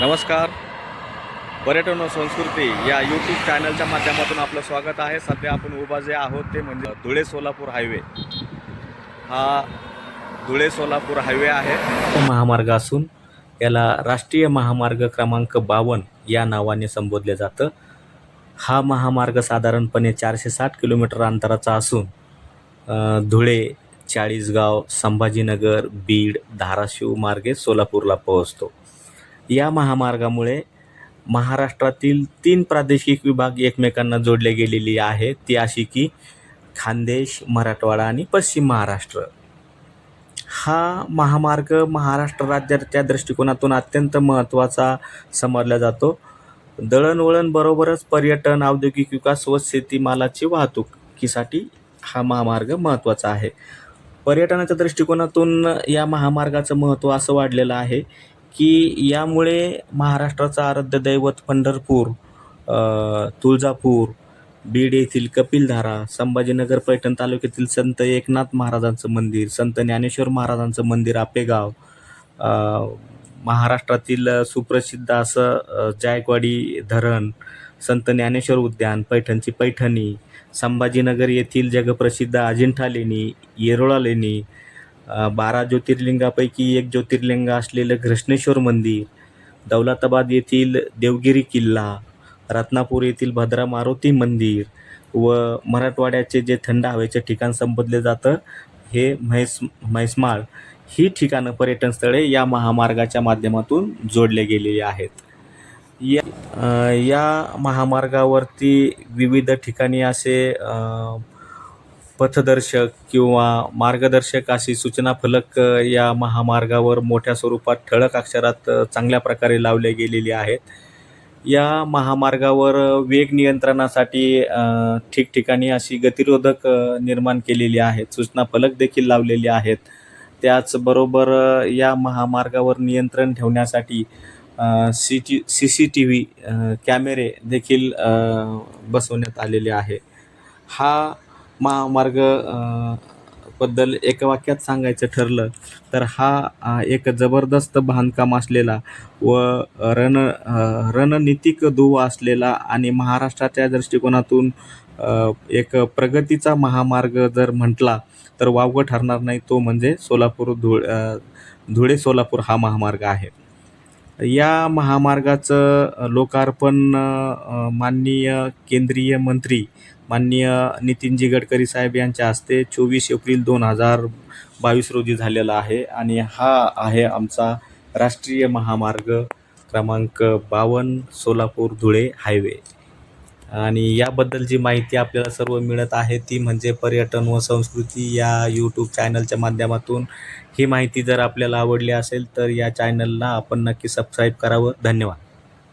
नमस्कार. पर्यटन व संस्कृती या यूट्यूब चॅनलच्या माध्यमातून आपलं स्वागत आहे. सध्या आपण उभा जे आहोत ते म्हणजे धुळे सोलापूर हायवे हा धुळे सोलापूर हायवे आहे. महामार्ग असून याला राष्ट्रीय महामार्ग क्रमांक बावन्न या नावाने संबोधले जातं. हा महामार्ग साधारणपणे चारशे साठ किलोमीटर अंतराचा असून धुळे चाळीसगाव संभाजीनगर बीड धाराशिव मार्गे सोलापूरला पोहोचतो. या महामार्गामुळे महाराष्ट्रातील तीन प्रादेशिक विभाग एकमेकांना जोडले गेलेली आहे ती अशी की खानदेश मराठवाडा आणि पश्चिम महाराष्ट्र. हा महामार्ग महाराष्ट्र राज्याच्या दृष्टिकोनातून अत्यंत महत्त्वाचा समजला जातो. दळणवळण बरोबरच पर्यटन औद्योगिक विकास व शेतीमालाची वाहतुकीसाठी हा महामार्ग महत्त्वाचा आहे. पर्यटनाच्या दृष्टिकोनातून या महामार्गाचं महत्त्व असं वाढलेलं आहे की यामुळे महाराष्ट्राचं आराध्य दैवत पंढरपूर तुळजापूर बीड येथील कपिलधारा संभाजीनगर पैठण तालुक्यातील संत एकनाथ महाराजांचं मंदिर संत ज्ञानेश्वर महाराजांचं मंदिर आपेगाव महाराष्ट्रातील सुप्रसिद्ध असं जायकवाडी धरण संत ज्ञानेश्वर उद्यान पैठणची पैठणी संभाजीनगर येथील जगप्रसिद्ध अजिंठा लेणी येरोळा लेणी बारा ज्योतिर्लिंगापैकी एक ज्योतिर्लिंग असलेलं घृष्णेश्वर मंदिर दौलताबाद येथील देवगिरी किल्ला रत्नापूर येथील भद्रा मारुती मंदिर व मराठवाड्याचे जे थंड हवेचे ठिकाण संबोधले जातं हे म्हैस म्हैसमाळ ही ठिकाणं पर्यटन स्थळे या महामार्गाच्या माध्यमातून जोडले गेलेली आहेत. या या महामार्गावरती विविध ठिकाणी असे पथदर्शक किंवा मार्गदर्शक अशी सूचना फलक या महामार्गावर मोठ्या स्वरूपात ठळक अक्षरात चांगल्या प्रकारे लावले गेलेले आहेत. या महामार्गावर वेग नियंत्रणासाठी ठिकठिकाणी अशी गतिरोधक निर्माण केलेली आहेत. सूचना फलक देखील लावलेले आहेत. त्याचबरोबर या महामार्गावर नियंत्रण ठेवण्यासाठी C T C C T V कॅमेरे देखील बसवण्यात आलेले आहे. हा महामार्गबद्दल एका वाक्यात सांगायचं ठरलं तर हा एक जबरदस्त बांधकाम असलेला व रण रणनीतिक दुवा असलेला आणि महाराष्ट्राच्या दृष्टिकोनातून एक प्रगतीचा महामार्ग जर म्हटला तर वावगं ठरणार नाही तो म्हणजे सोलापूर धुळ धुळे सोलापूर हा महामार्ग आहे. या महामार्गाचं लोकार्पण माननीय केंद्रीय मंत्री माननीय नितीनजी गडकरी साहेब यांच्या हस्ते चोवीस एप्रिल दोन हजार बावीस रोजी झालेला आहे आणि हा आहे आमचा राष्ट्रीय महामार्ग क्रमांक बावन्न सोलापूर धुळे हायवे. आणि याबद्दल जी माहिती आपल्याला सर्व मिळत आहे ती म्हणजे पर्यटन व संस्कृती या यूट्यूब चॅनलच्या माध्यमातून. ही माहिती जर आपल्याला आवडली असेल तर या चॅनलला आपण नक्की सबस्क्राईब करावं. धन्यवाद.